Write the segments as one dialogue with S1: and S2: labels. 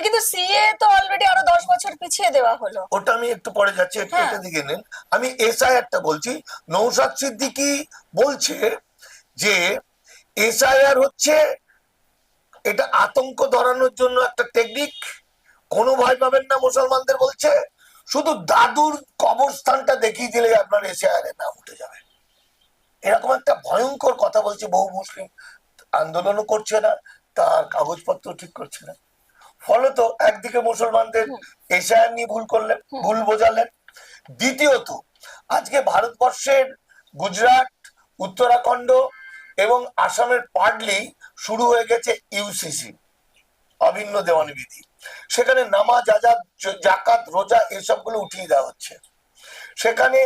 S1: কিন্তু সিএ তো অলরেডি আরও দশ বছর পিছিয়ে দেওয়া হলো।
S2: ওটা আমি একটু পরে যাচ্ছি একটু
S1: হ্যাঁ।
S2: এটা দিকে নেন। আমি এসআইআরটা বলছি। নৌসাদ সিদ্দিকি বলছে যে এসআইআর হচ্ছে এটা আতঙ্ক ধরানোর জন্য একটা টেকনিক কোনো ভয় পাবেন না মুসলমানদের বলছে। শুধু দাদুর কবরস্থানটা দেখিয়ে দিলে আপনার এসআইআর এর নাম উঠে যাবে। এরকম একটা ভয়ঙ্কর কথা বলছে বহু মুসলিম আন্দোলনও করছে না তার কাগজপত্র ঠিক করছে না। ফলত একদিকে মুসলমানদের এশিয়ার নিয়ে ভুল করলেন ভুল বোঝালেন। দ্বিতীয়ত আজকে ভারতবর্ষের গুজরাট উত্তরাখণ্ড এবং আসামের পাডলি শুরু হয়ে গেছে ইউসিসি অভিন্ন দেওয়ানি বিধি। সেখানে নামাজ আজাদ জাকাত রোজা এসবগুলো উঠিয়ে দেওয়া হচ্ছে। সেখানে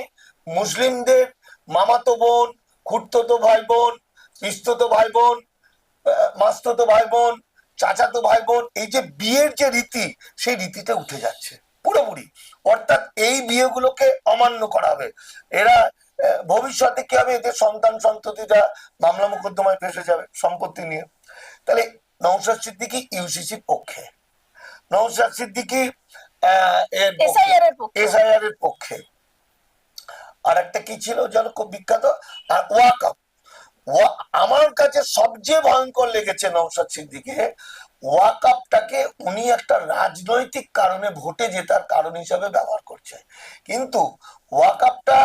S2: মুসলিমদের মামাতো বোন খুড়তো ভাই বোন পিস্ততো ভাই বোন মাস্ততো ভাই বোন চাচাতো ভাই বোন এই যে বিয়ের যে রীতি সেই রীতিটা উঠে যাচ্ছে। পুরোপুরি। অর্থাৎ এই বিয়েগুলোকে অমান্য করা হবে। এরা ভবিষ্যতে কি হবে? এদের সন্তান সন্ততিরা মামলা মোকদ্দমায় ফেসে যাবে সম্পত্তি নিয়ে। তাহলে নৌসাদ সিদ্দিকি ইউসিসির পক্ষে। নৌসাদ সিদ্দিকি। এসআইআর এর পক্ষে। আর একটা কি ছিল যেন খুব বিখ্যাত? আর ওয়াকআপ। ওয়া- আমার কাছে সবচেয়ে ভয়ঙ্কর লেগেছে নৌসাদ সিদ্দিকে ওয়াকাপটাকে উনি একটা রাজনৈতিক কারণে ভোটে জেতার কারণ হিসাবে ব্যবহার করছে। কিন্তু ওয়াকাপটা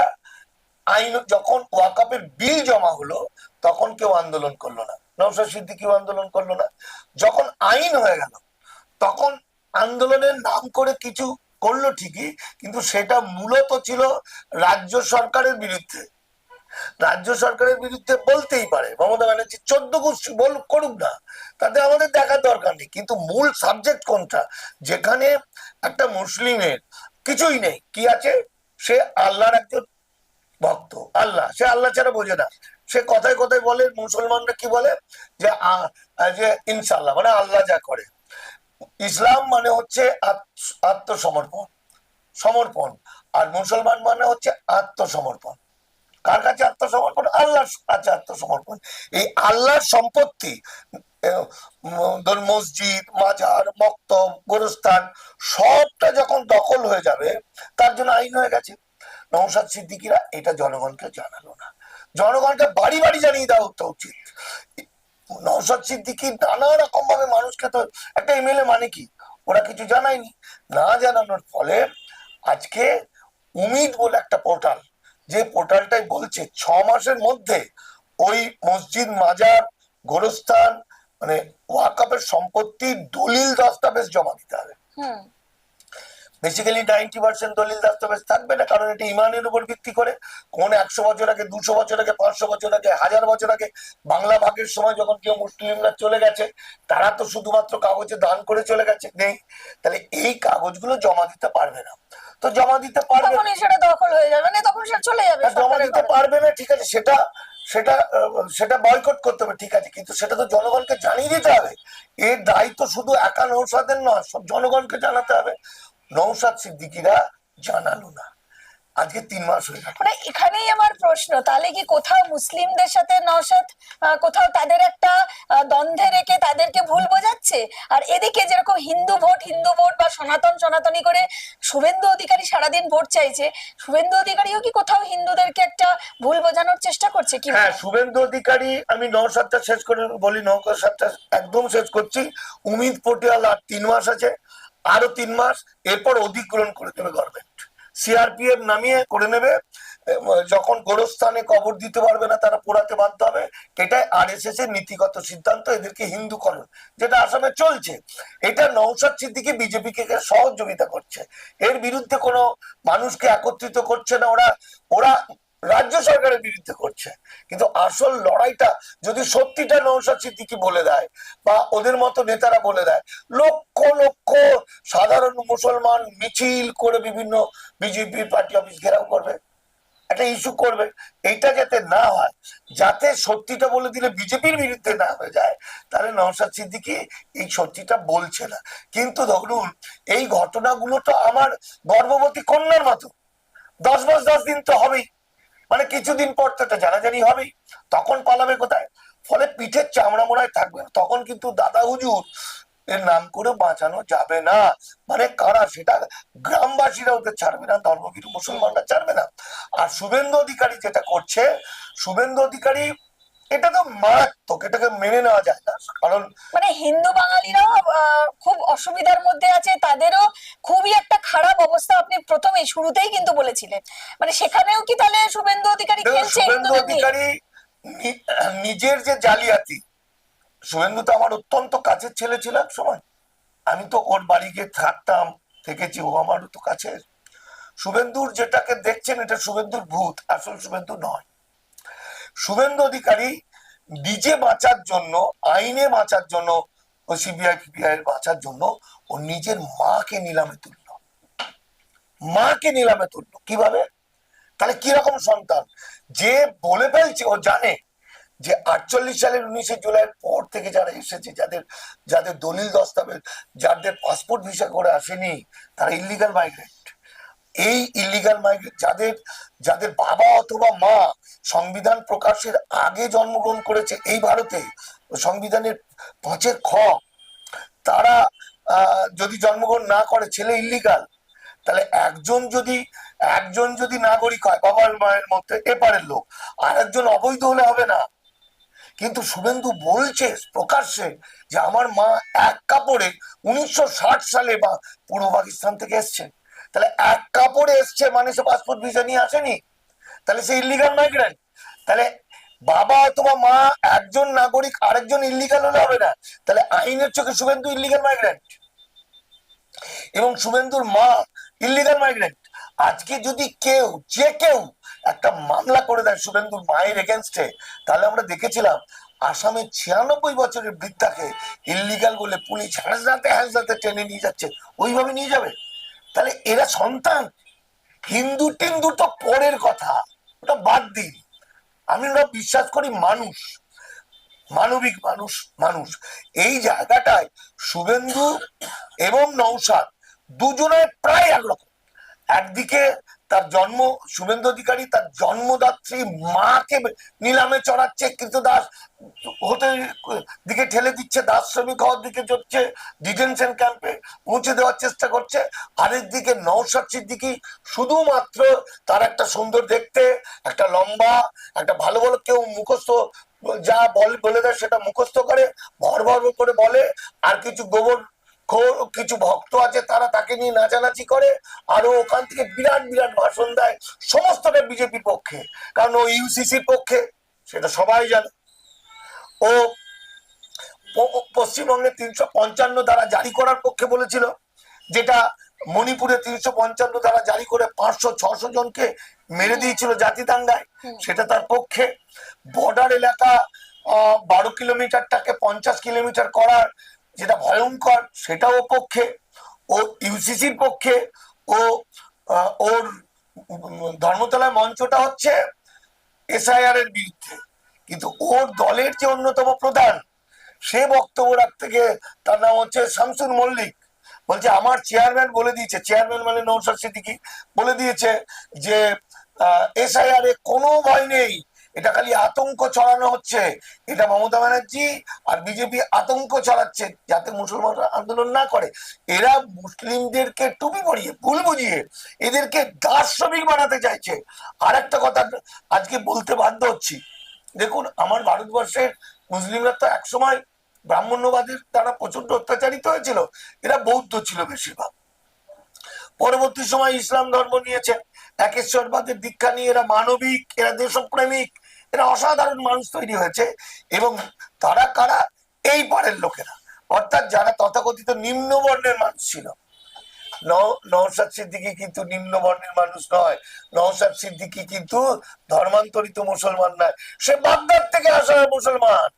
S2: আইন, যখন ওয়াকাপের বিল জমা হলো, তখন কেউ আন্দোলন করল না। নৌসাদ সিদ্দিকিও আন্দোলন করল না। যখন আইন হয়ে গেল, তখন আন্দোলনের নাম করে কিছু করল ঠিকই, কিন্তু সেটা মূলত ছিল রাজ্য সরকারের বিরুদ্ধে। রাজ্য সরকারের বিরুদ্ধে বলতেই পারে। মমতা ব্যানার্জি চোদ্দ গোষ্ঠী বল করুক না, তাতে আমাদের দেখার দরকার নেই। কিন্তু মূল সাবজেক্ট কোনটা? যেখানে একটা মুসলিমের কিছুই নেই। কি আছে? সে আল্লাহর একজন ভক্ত। আল্লাহ। সে আল্লাহ ছাড়া বোঝে না। সে কথায় কথায় বলে, মুসলমানরা কি বলে? যে যে ইনশাল্লাহ মানে আল্লাহ যা করে। ইসলাম মানে হচ্ছে আত্ম- আত্মসমর্পণ। সমর্পণ। আর মুসলমান মানে হচ্ছে আত্মসমর্পণ। কার কাছে আত্মসমর্পণ? আল্লাহর কাছে আত্মসমর্পণ। এই আল্লাহর সম্পত্তি ধর মসজিদ, মাজার, মক্তব, গোরস্থান, সবটা যখন দখল হয়ে যাবে, তার জন্য আইন হয়ে গেছে। নৌসাদ সিদ্দিকিরা এটা জনগণকে জানালো না। জনগণকে বাড়ি বাড়ি জানিয়ে দেওয়া হতে উচিত। নৌসাদ সিদ্দিকি নানা রকম ভাবে মানুষকে তো, একটা এমএলএ মানে কি? ওরা কিছু জানায়নি। না জানানোর ফলে আজকে উমিদ বলে একটা পোর্টাল যে পোর্টালটাই বলছে, ছ মাসের মধ্যে ওই মসজিদ মাজার, গোরস্থান মানে ওয়াকাপের সম্পত্তি দলিল দস্তাবেজ জমা দিতে হবে। বেসিক্যালি নাইনটি পার্সেন্ট দলিল দস্তাবেজ থাকবে না কারণ এটা ইমানের উপর ভিত্তি করে। কোন একশো বছর আগে দুশো বছর আগে পাঁচশো বছর আগে হাজার বছর আগে বাংলা ভাগের সময় যখন কেউ মুসলিমরা চলে গেছে তারা তো শুধুমাত্র কাগজে দান করে চলে গেছে। নেই। তাহলে এই কাগজগুলো জমা দিতে পারবে না। তো জমা দিতে পারবে না।
S1: সেটা দখল হয়ে যাবে না তখন সেটা চলে যাবে
S2: জমা দিতে পারবে না ঠিক আছে সেটা সেটা সেটা বয়কট করতে হবে ঠিক আছে কিন্তু সেটা তো জনগণকে জানিয়ে দিতে হবে। এর দায়িত্ব শুধু একা নৌসাদের নয় সব জনগণকে জানাতে হবে। নৌসাদ সিদ্দিকিরা জানালো না। আজকে তিন মাস হয়ে গেল।
S1: মানে এখানেই আমার প্রশ্ন তাহলে কি কোথাও মুসলিমদের সাথে নওশাদ আহ, কোথাও তাদের একটা দ্বন্দ্বে রেখে তাদেরকে ভুল বোঝাচ্ছে? আর এদিকে যেরকম হিন্দু ভোট হিন্দু ভোট বা সনাতন সনাতনী করে শুভেন্দু অধিকারী সারাদিন ভোট চাইছে শুভেন্দু অধিকারীও কি কোথাও হিন্দুদেরকে একটা ভুল বোঝানোর চেষ্টা করছে কি
S2: হ্যাঁ শুভেন্দু অধিকারী আমি নৌসাদটা শেষ করে বলি নৌসাদটা একদম শেষ করছি। উমিদ পটিয়াল আর তিন মাস আছে। আরও তিন মাস, এরপর অধিগ্রহণ করে দেবে গভর্নমেন্ট সিআরপিএফ নামিয়ে করে নেবে যখন গোরস্থানে কবর দিতে পারবে না, তারা পোড়াতে বাধ্য হবে। এটাই আর এস এস এর নীতিগত সিদ্ধান্ত, এদেরকে হিন্দুকরণ, যেটা আসামে চলছে। এটা নৌসাদ সিদ্দিকি বিজেপিকে সহযোগিতা করছে। এর বিরুদ্ধে কোনো মানুষকে একত্রিত করছে না ওরা। ওরা রাজ্য সরকারের বিরুদ্ধে করছে। কিন্তু আসল লড়াইটা যদি সত্যিটা নৌসাদ সিদ্দিকি বলে দেয় বা ওদের মতো নেতারা বলে দেয়, লক্ষ লক্ষ সাধারণ মুসলমান মিছিল করে বিভিন্ন বিজেপি পার্টি অফিস ঘেরাও করবে, একটা ইস্যু করবে, এইটা যাতে না হয়, যাতে সত্যিটা বলে দিলে বিজেপির বিরুদ্ধে না হয়ে যায়, তাহলে নওশাদ সিদ্দিকি এই সত্যিটা বলছে না। কিন্তু ধরুন, এই ঘটনাগুলো তো আমার গর্ভবতী কন্যার মতো। দশ মাস দশ দিন তো হবেই। মানে কিছুদিন পর তো এটা জানাজানি হবেই। তখন পালাবে কোথায়? ফলে পিঠের চামড়া মোড়ায় থাকবে। তখন কিন্তু দাদা হুজুর এর নাম করে বাঁচানো যাবে না। মানে কারা? সেটা গ্রামবাসীরা ওদের ছাড়বে না, ধর্মভীরু মুসলমানরা ছাড়বে না। আর শুভেন্দু অধিকারী যেটা করছে, শুভেন্দু অধিকারী এটা তো মারাত্মক এটাকে মেনে নেওয়া যায় না। কারণ
S1: মানে হিন্দু বাঙালিরাও খুব অসুবিধার মধ্যে আছে তাদেরও খুবই একটা খারাপ অবস্থা আপনি প্রথমেই শুরুতেই কিন্তু বলেছিলেন। মানে সেখানেও কি তাহলে শুভেন্দু অধিকারী খেলছে
S2: শুভেন্দু অধিকারী নিজের যে জালিয়াতি শুভেন্দু তো আমার অত্যন্ত কাছের ছেলে ছিল এক সময়। আমি তো ওর বাড়ি গিয়ে থাকতাম থেকেছি ও আমারও তো কাছের। শুভেন্দুর যেটাকে দেখছেন এটা শুভেন্দুর ভূত আসল শুভেন্দু নয়। শুভেন্দু অধিকারী নিজে বাঁচার জন্য, আইনে বাঁচার জন্য সিবিআই এর বাঁচার জন্য ও নিজের মাকে নিলামে তুললো। মাকে নিলামে তুললো। কীভাবে? তাহলে কীরকম সন্তান? যে বলে ফেলছে, ও জানে যে আটচল্লিশ সালের উনিশে জুলাইয়ের পর থেকে যারা এসেছে, যাদের যাদের দলিল দস্তাবেজ, যাদের পাসপোর্ট ভিসা করে আসেনি, তারা ইলিগাল মাইগ্রেন্ট এই ইলিগাল মাইগ্রেন্ট যাদের যাদের বাবা অথবা মা সংবিধান প্রকাশের আগে জন্মগ্রহণ করেছে এই ভারতে, সংবিধানের পাঁচের খ, তারা যদি জন্মগ্রহণ না করে, ছেলে ইলিগাল তাহলে একজন যদি একজন যদি নাগরিক হয়, বাবার মায়ের মধ্যে, এপারের লোক, আর একজন অবৈধ হলে হবে না। কিন্তু শুভেন্দু বলছে, প্রকাশ্যে, যে আমার মা এক কাপড়ে উনিশশো ষাট সালে বা পূর্ব পাকিস্তান থেকে এসছে তাহলে এক কাপড়ে এসছে মানে সে পাসপোর্ট ভিসা নিয়ে আসেনি? তাহলে সে ইলিগাল মাইগ্রেন্ট তাহলে বাবা অথবা মা একজন নাগরিক আরেকজন ইলিগাল হলে হবে না। তাহলে আইনের চোখে শুভেন্দু ইলিগাল মাইগ্রেন্ট এবং শুভেন্দুর মা ইলিগাল মাইগ্রেন্ট আজকে যদি কেউ, যে কেউ একটা মামলা করে দেয় শুভেন্দুর মায়ের এগেনস্টে তাহলে আমরা দেখেছিলাম আসামের ছিয়ানব্বই বছরের বৃদ্ধাকে ইল্লিগাল বলে পুলিশ হ্যাঁসদাতে হ্যাঁসদাতে টেনে নিয়ে যাচ্ছে। ওইভাবে নিয়ে যাবে? তাহলে এরা সন্তান। হিন্দু টিন্দু তো পরের কথা, ওটা বাদ দিন। আমি ওরা বিশ্বাস করি মানুষ, মানবিক মানুষ মানুষ। এই জায়গাটায় শুভেন্দু এবং নৌসাদ দুজনের প্রায় একরকম। একদিকে তার জন্ম, শুভেন্দু অধিকারী তার জন্মদাত্রী মাকে নিলামে চড়াচ্ছে কিন্তু দাস হতে দিকে ঠেলে দিচ্ছে, দাস শ্রমিক হওয়ার দিকে চড়ছে, ডিটেনশন ক্যাম্পে পৌঁছে দেওয়ার চেষ্টা করছে। আরেক দিকে নৌসাদ সিদ্দিকি শুধুমাত্র তার একটা সুন্দর দেখতে, একটা লম্বা, একটা ভালো ভালো কেউ মুখস্থ, যা বল, বলে দেয় সেটা মুখস্থ করে ভর ভর করে বলে, আর কিছু গোবর কিছু ভক্ত আছে তারা তাকে নিয়ে নাচানাচি করে আর ওখান থেকে বিরাট বিরাট ভাষণ দেয় সমস্তটা বিজেপির পক্ষে। কারণ ও ইউসিসির পক্ষে সেটা সবাই জানে। ও পশ্চিমবঙ্গে তিনশো পঞ্চান্ন ধারা জারি করার পক্ষে বলেছিল যেটা মণিপুরে তিনশো পঞ্চান্ন ধারা জারি করে পাঁচশো ছশো জনকে মেরে দিয়েছিল জাতি দাঙ্গায় সেটা তার পক্ষে। বর্ডার এলাকা আহ, বারো কিলোমিটারটাকে পঞ্চাশ কিলোমিটার করার যেটা ভয়ঙ্কর সেটাও পক্ষে ও ইউসিসির পক্ষে ও ওর উম, ধর্মতলায় মঞ্চটা হচ্ছে এসআইআর এর বিরুদ্ধে। কিন্তু ওর দলের যে অন্যতম প্রধান সে বক্তব্য রাখতে গিয়ে তার নাম হচ্ছে শামসুর মল্লিক। বলছে আমার চেয়ারম্যান বলে দিয়েছে চেয়ারম্যান মানে নৌসাদ সিদ্দিকি বলে দিয়েছে যে এসআইআর এ কোনো ভয় নেই এটা খালি আতঙ্ক ছড়ানো হচ্ছে। এটা মমতা ব্যানার্জি আর বিজেপি আতঙ্ক ছড়াচ্ছে যাতে মুসলমানরা আন্দোলন না করে। এরা মুসলিমদেরকে টুপি পরিয়ে, ভুল বুঝিয়ে এদেরকে দাস শ্রমিক বানাতে চাইছে। আর একটা কথা আজকে বলতে বাধ্য হচ্ছি। দেখুন, আমার ভারতবর্ষের মুসলিমরা তো একসময় ব্রাহ্মণ্যবাদের দ্বারা প্রচণ্ড অত্যাচারিত হয়েছিল। এরা বৌদ্ধ ছিল বেশিরভাগ। পরবর্তী সময় ইসলাম ধর্ম নিয়েছে। একেশ্বরবাদের দীক্ষা নিয়ে এরা মানবিক, এরা দেশপ্রেমিক, এরা অসাধারণ মানুষ তৈরি হয়েছে এবং তারা কারা? এই পারের লোকেরা। অর্থাৎ যারা তথাকথিত নিম্ন বর্ণের মানুষ ছিল। নও- নওশাদ সিদ্দিকী কিন্তু নিম্ন বর্ণের মানুষ নয়। নওশাদ সিদ্দিকী কিন্তু ধর্মান্তরিত মুসলমান নয়। সে বাগদাদ থেকে আসা মুসলমান।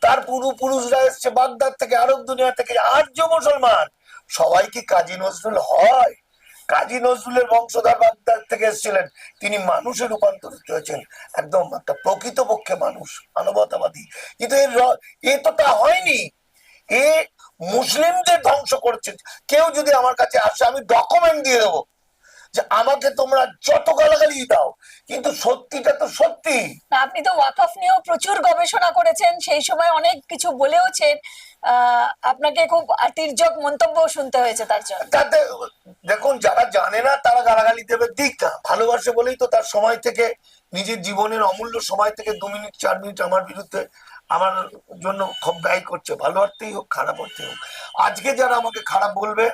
S2: তার পূর্বপুরুষরা এসছে বাগদাদ থেকে, আরব দুনিয়া থেকে, আর্য মুসলমান। সবাই কি কাজী নজরুল হয়? কাজী নজরুলের বংশধর বাগদাদ থেকে এসেছিলেন। তিনি মানুষে রূপান্তরিত হয়েছেন। একদম একটা প্রকৃতপক্ষে মানুষ, মানবতাবাদী। কিন্তু এর এ তো তা হয়নি। এ মুসলিমদের ধ্বংস করছে। কেউ যদি আমার কাছে আসে, আমি ডকুমেন্ট দিয়ে দেবো। যে আমাকে তোমরা যত গালাগালি দাও কিন্তু সত্যিটা তো সত্যি।
S1: আপনি তো ওয়াকফ নিয়েও প্রচুর গবেষণা করেছেন সেই সময় অনেক কিছু বলেওছেন আপনাকে খুব তির্যক মন্তব্য শুনতে হয়েছে তার জন্য।
S2: তাতে দেখুন যারা জানে না তারা গালাগালি দেবে দিক না। ভালোবাসে বলেই তো তার সময় থেকে নিজের জীবনের অমূল্য সময় থেকে দু মিনিট চার মিনিট আমার বিরুদ্ধে আমার জন্য খুব ব্যয় করছে। ভালো অর্থেই হোক খারাপ অর্থেই হোক। আজকে যারা আমাকে খারাপ বলবে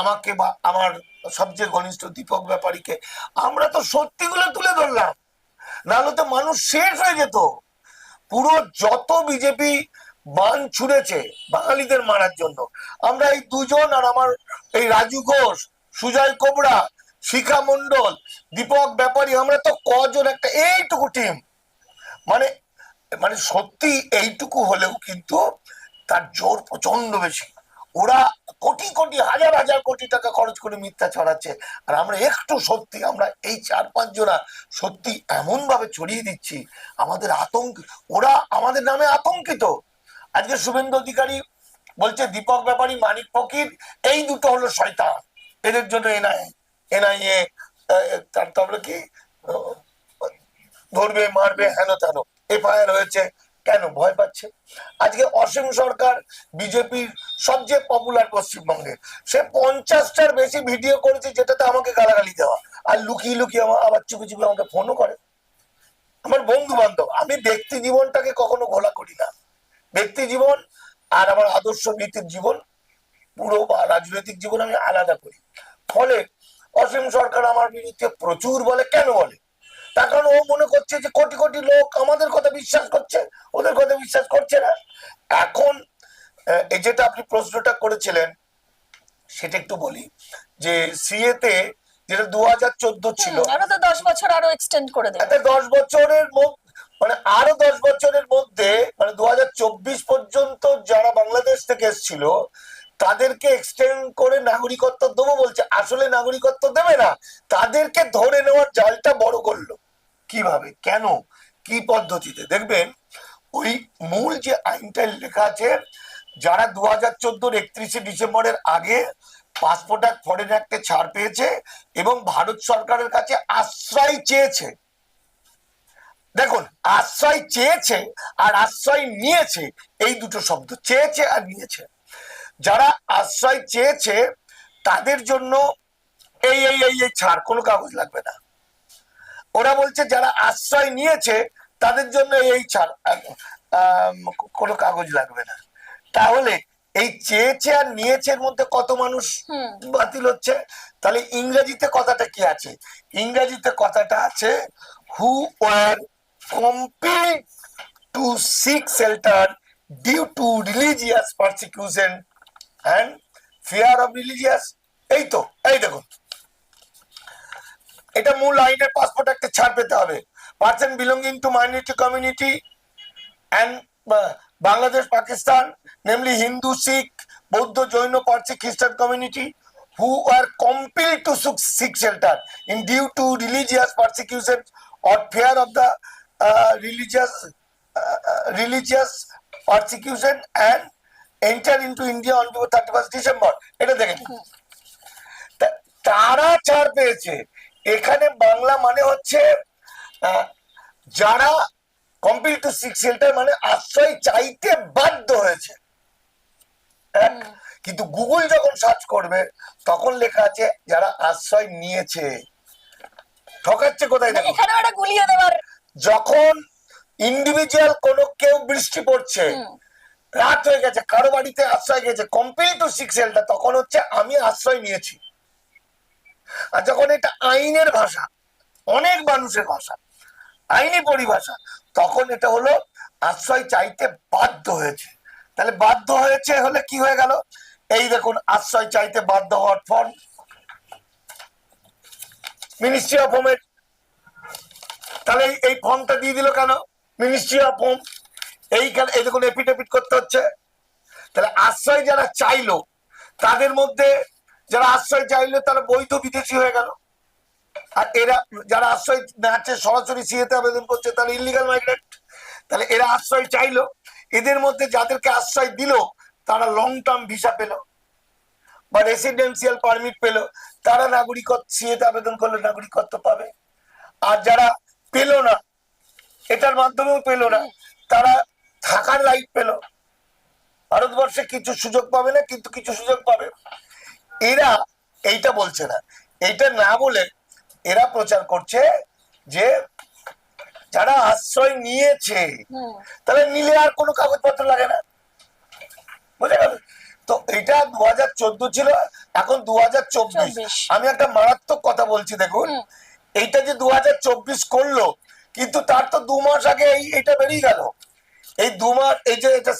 S2: আমাকে বা আমার সবচেয়ে ঘনিষ্ঠ দীপক ব্যাপারীকে। আমরা তো সত্যিগুলো তুলে ধরলাম। নাহলে তো মানুষ শেষ হয়ে যেত। পুরো যত বিজেপি বান ছুড়েছে বাঙালিদের মারার জন্য। আমরা এই দুজন আর আমার এই রাজু ঘোষ, সুজয় কোবরা, শিখা মন্ডল দীপক ব্যাপারী, আমরা তো কজন একটা এইটুকু টিম মানে মানে সত্যি এইটুকু হলেও কিন্তু তার জোর প্রচণ্ড বেশি। ওরা কোটি কোটি, হাজার হাজার কোটি টাকা খরচ করে মিথ্যা ছড়াচ্ছে। আর আমরা একটু সত্যি, আমরা এই চার পাঁচ জনা সত্যি এমন ভাবে ছড়িয়ে দিচ্ছি, আমাদের আতঙ্ক, ওরা আমাদের নামে আতঙ্কিত। আজকে শুভেন্দু অধিকারী বলছে, দীপক ব্যাপারী, মানিক ফকির, এই দুটো হলো শয়তান। এদের জন্য এনআই, এনআইএ তারপরে কি? ধরবে, মারবে, হেন তেন। এফআইআর হয়েছে কেন ভয় পাচ্ছে? আজকে অসীম সরকার বিজেপির সবচেয়ে পপুলার পশ্চিমবঙ্গে সে পঞ্চাশটার বেশি ভিডিও করেছে যেটাতে আমাকে গালাগালি দেওয়া। আর লুকিয়ে লুকিয়ে আমার আবার চুপি চুপি আমাকে ফোনও করে। আমার বন্ধু বান্ধব আমি ব্যক্তি জীবনটাকে কখনো ঘোলা করি না। ব্যক্তি জীবন আর আমার আদর্শ নীতির জীবন, পুরো বা রাজনৈতিক জীবন আমি আলাদা করি। ফলে অসীম সরকার আমার বিরুদ্ধে প্রচুর বলে। কেন বলে? তার কারণ ও মনে করছে যে কোটি কোটি লোক আমাদের কথা বিশ্বাস করছে ওদের কথা বিশ্বাস করছে না। এখন এই যেটা আপনি প্রশ্নটা করেছিলেন সেটা একটু বলি। যে সিএতে যেটা দু হাজার চোদ্দ ছিল
S1: আরও তো দশ বছর আরও এক্সটেন্ড করে দেবে।
S2: দশ বছরের মানে আরও দশ বছরের মধ্যে মানে দু হাজার চব্বিশ পর্যন্ত যারা বাংলাদেশ থেকে এসেছিল তাদেরকে এক্সটেন্ড করে নাগরিকত্ব দেবো বলছে। আসলে নাগরিকত্ব দেবে না তাদেরকে ধরে নেওয়ার জালটা বড় করল। কীভাবে, কেন, কি পদ্ধতিতে? দেখবেন, ওই মূল যে আইনটা লেখা আছে, যারা দু হাজার চোদ্দোর একত্রিশে ডিসেম্বরের আগে পাসপোর্ট অ্যাক্ট, ফরেন অ্যাক্টে ছাড় পেয়েছে এবং ভারত সরকারের কাছে আশ্রয় চেয়েছে। দেখুন, আশ্রয় চেয়েছে আর আশ্রয় নিয়েছে, এই দুটো শব্দ, চেয়েছে আর নিয়েছে। যারা আশ্রয় চেয়েছে, তাদের জন্য এই এই এই এই ছাড়, কোনো কাগজ লাগবে না। ওরা বলছে যারা আশ্রয় নিয়েছে তাদের জন্য এই ছাড় কোনো কাগজ লাগবে না। তাহলে এই চেয়েছে আর নিয়েছে মধ্যে কত মানুষ বাতিল হচ্ছে? তাহলে ইংরেজিতে কথাটা কি আছে? ইংরেজিতে কথাটা আছে who were compel to seek shelter due to religious persecution and fear of religious এই তো এই দেখুন। এটা মূল আইনের পাসপোর্ট একটা ছাড় পেতে হবে। Person belonging to minority community and Bangladesh, Pakistan namely Hindu Sikh Bauddha, Jain Parsi Christian community who are compel to seek shelter in due to religious persecution or fear of the religious religious persecution and enter into India on to thirty first December এটা দেখেন তারা চার পেয়েছে। এখানে বাংলা মানে হচ্ছে যারা কম্পিল two six মানে আশ্রয় চাইতে বাধ্য হয়েছে। কিন্তু গুগল যখন সার্চ করবে তখন লেখা আছে যারা আশ্রয় নিয়েছে। ঠকাচ্ছে কোথায় যখন ইন্ডিভিজুয়াল কোনো কেউ বৃষ্টি পড়ছে রাত হয়ে গেছে কারও বাড়িতে আশ্রয় গেছে কম্পিল টু সিক্স তখন হচ্ছে আমি আশ্রয় নিয়েছি। আর যখন এটা আইনের ভাষা, অনেক মানুষের ভাষা, আইনি পরিভাষা, তখন এটা হলো আশ্রয় চাইতে বাধ্য হয়েছে। তাহলে বাধ্য হয়েছে হলে কি হয়ে গেল? এই দেখুন, আশ্রয় চাইতে বাধ্য হওয়ার ফর্ম মিনিস্ট্রি অফ হোমের তাহলে এই- ফর্মটা দিয়ে দিল কেন? মিনিস্ট্রি অফ হোম এই দেখুন এপিডেপিট করতে হচ্ছে। তাহলে আশ্রয় যারা চাইলো, তাদের মধ্যে যারা আশ্রয় চাইলো তারা বৈধ বিদেশি হয়ে গেল। আর এরা যারা আশ্রয় নাচে সরাসরি সিএতে আবেদন করছে, তারা ইলিগাল মাইগ্রেন্ট তাহলে এরা আশ্রয় চাইলো, এদের মধ্যে যাদেরকে আশ্রয় দিল, তারা লং টার্ম ভিসা পেল, বা রেসিডেন্সিয়াল পারমিট পেল, তারা নাগরিকত্ব সিএতে আবেদন করলে নাগরিকত্ব পাবে। আর যারা পেল না, এটার মাধ্যমেও পেল না, তারা থাকার লাইফ পেল। ভারতবর্ষে কিছু সুযোগ পাবে না, কিন্তু কিছু সুযোগ পাবে। এরা এইটা বলছে না। এইটা না বলে এরা প্রচার করছে যে যারা আশ্রয় নিয়েছে তাহলে নিলে আর কোনো কাগজপত্র লাগে না। বুঝে গেল তো এটা দু হাজার চোদ্দ ছিল এখন দু হাজার চব্বিশ। আমি একটা মারাত্মক কথা বলছি দেখুন। এইটা যে দু হাজার চব্বিশ করল কিন্তু তার তো দু মাস আগে এই এটা বেরিয়ে গেল। এই দু মাস এই যে এটা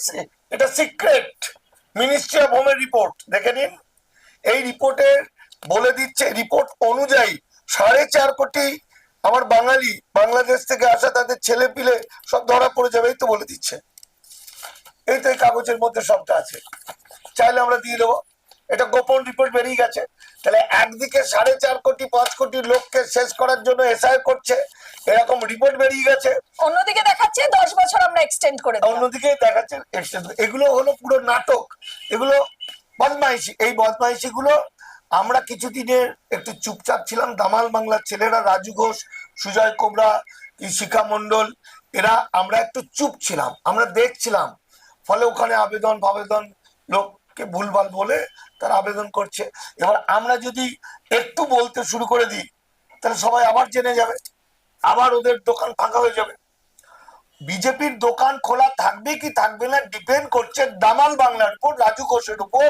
S2: এটা সিক্রেট মিনিস্ট্রি অফ হোমের রিপোর্ট দেখে নিন। এই রিপোর্টের বলে দিচ্ছে রিপোর্ট অনুযায়ী সাড়ে চার কোটি আমার বাঙালি বাংলাদেশ থেকে আসা তাদের ছেলে পিলে সব ধরা পড়ে যাবে এই তো বলে দিচ্ছে। এই তো এই কাগজের মধ্যে সবটা আছে। চাইলে আমরা দিয়ে দেবো। এটা গোপন রিপোর্ট বেরিয়ে গেছে। তাহলে একদিকে সাড়ে চার কোটি পাঁচ কোটি লোককে শেষ করার জন্য এসআই করছে এরকম রিপোর্ট বেরিয়ে গেছে।
S1: অন্যদিকে দেখাচ্ছে দশ বছর আমরা এক্সটেন্ড করে
S2: অন্যদিকে দেখাচ্ছে extension। এগুলো হলো পুরো নাটক। এগুলো বদমাইশি, এই বদমাইশি গুলো আমরা কিছুদিনের একটু চুপচাপ ছিলাম। দামাল বাংলার ছেলেরা রাজু ঘোষ, সুজয় কোবরা কি শিখা মন্ডল এরা আমরা একটু চুপ ছিলাম, আমরা দেখছিলাম। ফলে ওখানে আবেদন ফাবেদন লোককে ভুলভাল বলে তারা আবেদন করছে। এবার আমরা যদি একটু বলতে শুরু করে দিই, তাহলে সবাই আবার জেনে যাবে, আবার ওদের দোকান ফাঁকা হয়ে যাবে। বিজেপির দোকান খোলা থাকবে কি থাকবে না ডিপেন্ড করছে দামাল বাংলার উপর, রাজু ঘোষের উপর,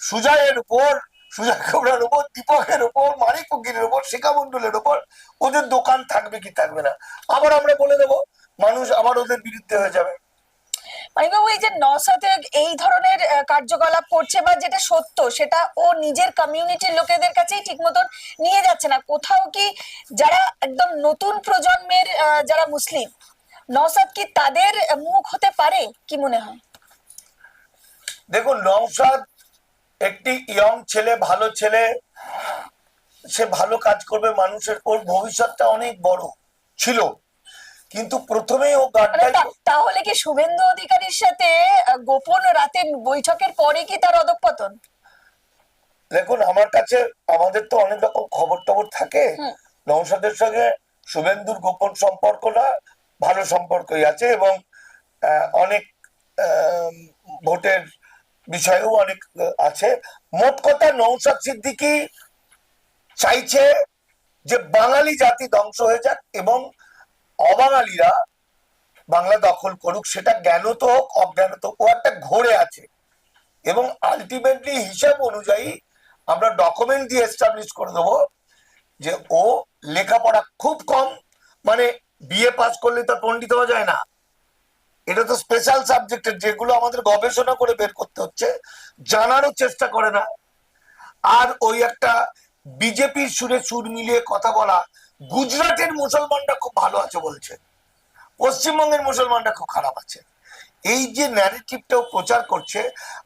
S2: সুজয়ের উপর, সুজয় খবরের উপর, দীপকের উপর, মানিক ফকিরের উপর, শিখা মন্ডলের উপর, ওদের দোকান থাকবে কি থাকবে না? আবার আমরা বলে দেবো, মানুষ আবার ওদের বিরুদ্ধে হয়ে যাবে।
S1: মানিকবাবু, এই যে নসাতে এই ধরনের কার্যকলাপ করছে বা যেটা সত্য, সেটা ও নিজের কমিউনিটির লোকেদের কাছেই ঠিক মতন নিয়ে যাচ্ছে না। কোথাও কি যারা একদম নতুন প্রজন্মের যারা মুসলিম নসাদ কি তাদের মুখ হতে পারে? কি মনে হয়?
S2: দেখুন নওশাদ একটি ইয়ং ছেলে ভালো ছেলে। সে ভালো কাজ করবে মানুষের। ওর ভবিষ্যৎটা অনেক বড় ছিল। কিন্তু প্রথমেই ও গাড্ডায়
S1: তাহলে কি শুভেন্দু অধিকারীর সাথে গোপন রাতে বৈঠকের পরে কি তার অধঃপতন?
S2: দেখুন আমার কাছে আমাদের তো অনেক রকম খবর টবর থাকে। নৌসাদের সঙ্গে শুভেন্দুর গোপন সম্পর্কটা ভালো সম্পর্কই আছে এবং অনেক ভোটের বিষয়েও অনেক আছে। মোট কথা নৌসাদ সিদ্দিকি চাইছে যে বাঙালি জাতি ধ্বংস হয়ে যাক এবং অবাঙালিরা বাংলা দখল করুক, সেটা জ্ঞানত হোক, অজ্ঞানত হোক, ও একটা ঘোরে আছে। এবং আলটিমেটলি হিসাব অনুযায়ী আমরা ডকুমেন্ট দিয়ে এস্টাবলিশ করে দেবো যে ও লেখাপড়া খুব কম মানে বিএ পাস করলে তো পণ্ডিত হওয়া যায় না। এটা তো স্পেশাল সাবজেক্টের যেগুলো আমাদের গবেষণা করে বের করতে হচ্ছে, জানারও চেষ্টা করে না। আর ওই একটা বিজেপির সুরে সুর মিলিয়ে কথা বলা, গুজরাটের মুসলমানরা খুব ভালো আছে বলছে। পশ্চিমবঙ্গের মুসলমানরা খুব খারাপ আছে। এই যে ন্যারেটিভটাও প্রচার করছে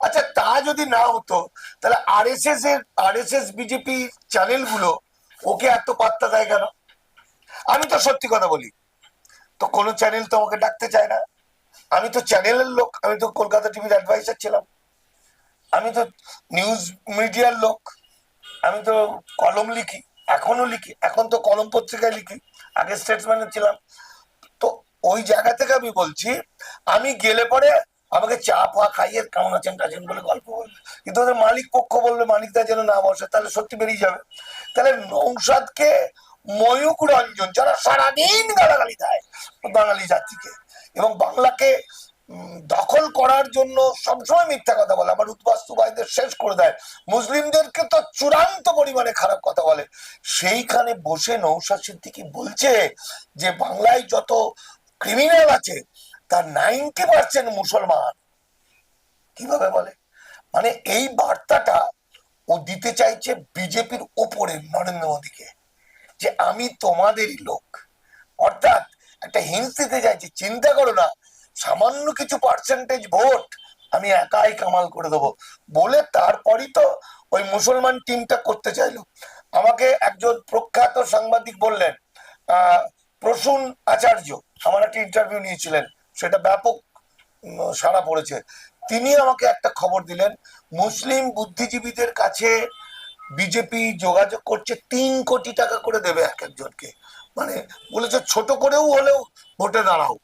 S2: আচ্ছা তা যদি না হতো, তাহলে আরএসএস এর আরএসএস বিজেপি চ্যানেলগুলো ওকে এত পাত্তা দেয় কেন? আমি তো সত্যি কথা বলি তো কোনো চ্যানেল তো আমাকে ডাকতে চায় না। আমি তো চ্যানেলের লোক, আমি তো কলকাতা টিভির অ্যাডভাইসার ছিলাম। আমি তো নিউজ মিডিয়ার লোক। আমি তো কলম লিখি এখনও লিখি, এখন তো কলম পত্রিকায় লিখি, আগে স্টেটসম্যানে ছিলাম। তো ওই জায়গা থেকে আমি বলছি, আমি গেলে পরে আমাকে চা ফা খাইয়ে কেমন আছেন টাছেন বলে গল্প বলবে। কিন্তু ওদের মালিক পক্ষ বলবে মালিকটা যেন না বসে, তাহলে সত্যি বেরিয়ে যাবে। তাহলে নৌসাদকে ময়ূক রঞ্জন যারা সারাদিন গালাগালি দেয় বাঙালি জাতিকে। এবং বাংলাকে দখল করার জন্য সবসময় মিথ্যা কথা বলে। আমার উদ্বাস্তু ভাইদের শেষ করে দেয়। মুসলিমদেরকে তো চূড়ান্ত পরিমাণে খারাপ কথা বলে। সেইখানে বসে নৌসাদ সিদ্দিকি বলছে যে, বাংলায় যত ক্রিমিনাল আছে, তার নাইনটি পার্সেন্ট মুসলমান। কীভাবে বলে? মানে এই বার্তাটা ও দিতে চাইছে বিজেপির ওপরে নরেন্দ্র মোদীকে। যে আমি তোমাদেরই লোক। অর্থাৎ একটা হিংস দিতে চাইছি, চিন্তা করো না, সামান্য কিছু পার্সেন্টেজ ভোট আমি একাই কামাল করে দেবো। বলে তারপরই তো ওই মুসলমান টিমটা করতে চাইলো। আমাকে একজন প্রখ্যাত সাংবাদিক বললেন প্রসূন আচার্য আমার একটা ইন্টারভিউ নিয়েছিলেন, সেটা ব্যাপক সাড়া পড়েছে। তিনি আমাকে একটা খবর দিলেন, মুসলিম বুদ্ধিজীবীদের কাছে বিজেপি যোগাযোগ করছে তিন কোটি টাকা করে দেবে এক একজনকে। মানে বলেছে ছোট করেও হলেও ভোটে দাঁড়াও।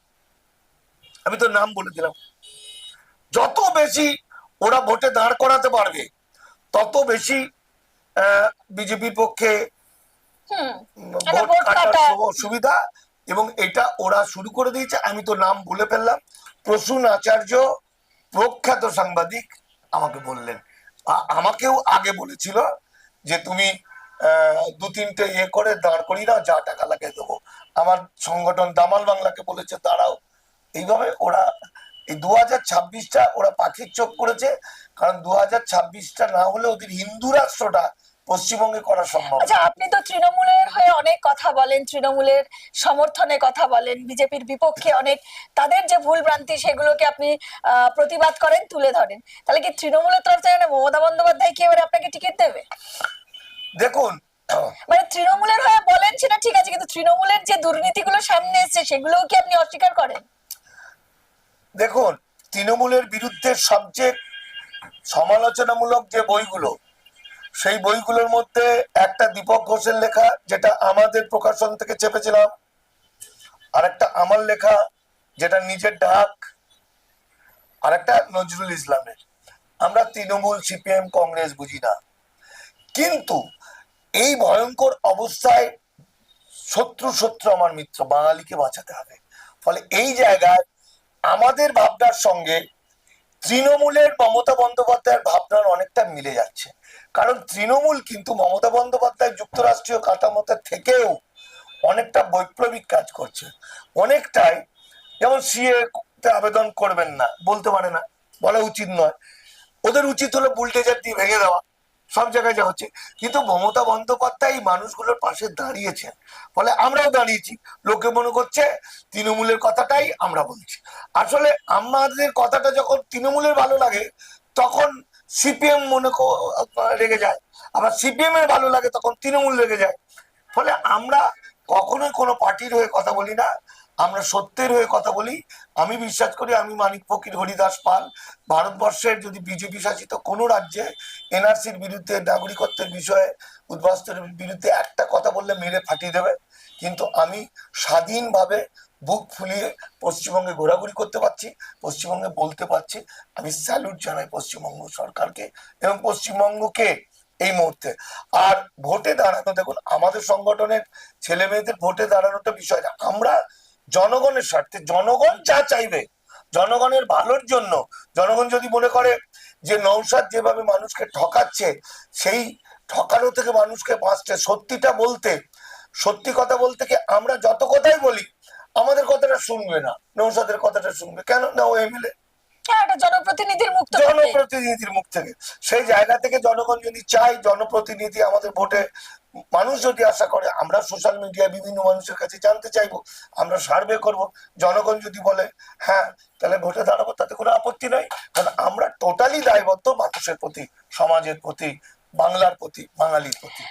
S2: আমি তো নাম বলে দিলাম। যত বেশি ওরা ভোটে দাঁড় করাতে পারবে তত বেশি বিজেপির পক্ষে ভোট কাটার সুবিধা এবং এটা ওরা শুরু করে দিয়েছে। আমি তো নাম বলে ফেললাম। প্রসূন আচার্য প্রখ্যাত সাংবাদিক আমাকে বললেন। আমাকেও আগে বলেছিল যে তুমি দু তিনটে ইয়ে করে দাঁড় করিয়ে দাও, যা টাকা লাগে দেবো। আমার সংগঠন দামাল বাংলাকে বলেছে, দাঁড়াও। এইভাবে ওরা এই দু হাজার ছাব্বিশটা ওরা পাখির চোখ করেছে, কারণ দু হাজার ছাব্বিশটা না হলে ওদের হিন্দু রাষ্ট্রটা পশ্চিমবঙ্গে করা সম্ভব।
S1: আচ্ছা আপনি তো তৃণমূলের হয়ে অনেক কথা বলেন তৃণমূলের সমর্থনে কথা বলেন বিজেপির বিপক্ষে অনেক তাদের যে ভুল ভ্রান্তি সেগুলোকে আপনি প্রতিবাদ করেন তুলে ধরেন। তাহলে কি তৃণমূলের তরফ থেকে মানে মমতা বন্দ্যোপাধ্যায় কি এবারে আপনাকে টিকিট দেবে?
S2: দেখুন
S1: মানে তৃণমূলের হয়ে বলেন সেটা ঠিক আছে কিন্তু তৃণমূলের যে দুর্নীতিগুলো সামনে এসেছে সেগুলোও কি আপনি অস্বীকার করেন?
S2: দেখুন তৃণমূলের বিরুদ্ধে সবচেয়ে সমালোচনামূলক যে বইগুলো সেই বইগুলোর মধ্যে একটা দীপক ঘোষের লেখা, যেটা আমাদের প্রকাশন থেকে চেপেছিলাম আর একটা আমার লেখা, যেটা নিজের ডাক আর একটা নজরুল ইসলামের। আমরা তৃণমূল সিপিএম কংগ্রেস বুঝি না। কিন্তু এই ভয়ঙ্কর অবস্থায় শত্রু শত্রু আমার মিত্র, বাঙালিকে বাঁচাতে হবে। ফলে এই জায়গায় আমাদের ভাবনার সঙ্গে তৃণমূলের মমতা বন্দ্যোপাধ্যায়ের ভাবনার অনেকটা মিলে যাচ্ছে। কারণ তৃণমূল কিন্তু মমতা বন্দ্যোপাধ্যায় যুক্তরাষ্ট্রীয় কাঠামোতে থেকেও অনেকটা বৈপ্লবিক কাজ করছে। অনেকটাই যেমন সিএ আবেদন করবেন না, বলতে পারে না, বলা উচিত নয়। ওদের উচিত হলো বুলটেজার দিয়ে ভেঙে দেওয়া। সব জায়গায় যা হচ্ছে। কিন্তু মমতা বন্দ্যোপাধ্যায় মানুষগুলোর পাশে দাঁড়িয়েছেন। ফলে আমরাও দাঁড়িয়েছি। লোকে মনে করছে তৃণমূলের কথাটাই আমরা বলছি। আসলে আমাদের কথাটা যখন তৃণমূলের ভালো লাগে, তখন সিপিএম মনে রেগে যায়। আবার সিপিএম এর ভালো লাগে, তখন তৃণমূল রেগে যায়। ফলে আমরা কখনোই কোনো পার্টির হয়ে কথা বলি না। আমরা সত্যের হয়ে কথা বলি, আমি বিশ্বাস করি আমি মানিক ফকির, হরিদাস পাল, ভারতবর্ষের যদি বিজেপি শাসিত কোনো রাজ্যে এনআরসির বিরুদ্ধে, নাগরিকত্বের বিষয়ে উদ্বাস্তের বিরুদ্ধে একটা কথা বললে মেরে ফাটিয়ে দেবে। কিন্তু আমি স্বাধীনভাবে বুক ফুলিয়ে পশ্চিমবঙ্গে ঘোরাঘুরি করতে পারছি, পশ্চিমবঙ্গে বলতে পারছি। আমি স্যালুট জানাই পশ্চিমবঙ্গ সরকারকে এবং পশ্চিমবঙ্গকে এই মুহূর্তে। আর ভোটে দাঁড়ানো, দেখুন, আমাদের সংগঠনের ছেলে মেয়েদের ভোটে দাঁড়ানোটা বিষয় না। আমরা জনগণের স্বার্থে জনগণ যা চাইবে জনগণের ভালোর জন্য জনগণ যদি মনে করে যে নৌসাদ যেভাবে মানুষকে ঠকাচ্ছে সেই ঠকানো থেকে মানুষকে বাঁচতে সত্যিটা বলতে সত্যি কথা বলতে কি আমরা যত কথাই বলি আমাদের কথাটা শুনবে না নৌসাদের কথাটা শুনবে। কেন? না ও এমএলএ।
S1: হ্যাঁ জনপ্রতিনিধির।
S2: জনপ্রতিনিধির মুখ থেকে। সেই জায়গা থেকে জনগণ যদি চায় জনপ্রতিনিধি আমাদের ভোটে মানুষ যদি আশা করে, আমরা সোশ্যাল মিডিয়া বিভিন্ন মানুষের কাছে জানতে চাইব, আমরা সার্ভে করব, জনগণ যদি বলে হ্যাঁ তাহলে ভোটে দাঁড়াবো, তাতে কোনো আপত্তি নাই। কারণ আমরা টোটালি দায়বদ্ধ মানুষের প্রতি, সমাজের প্রতি, বাংলার প্রতি, বাঙালির প্রতি।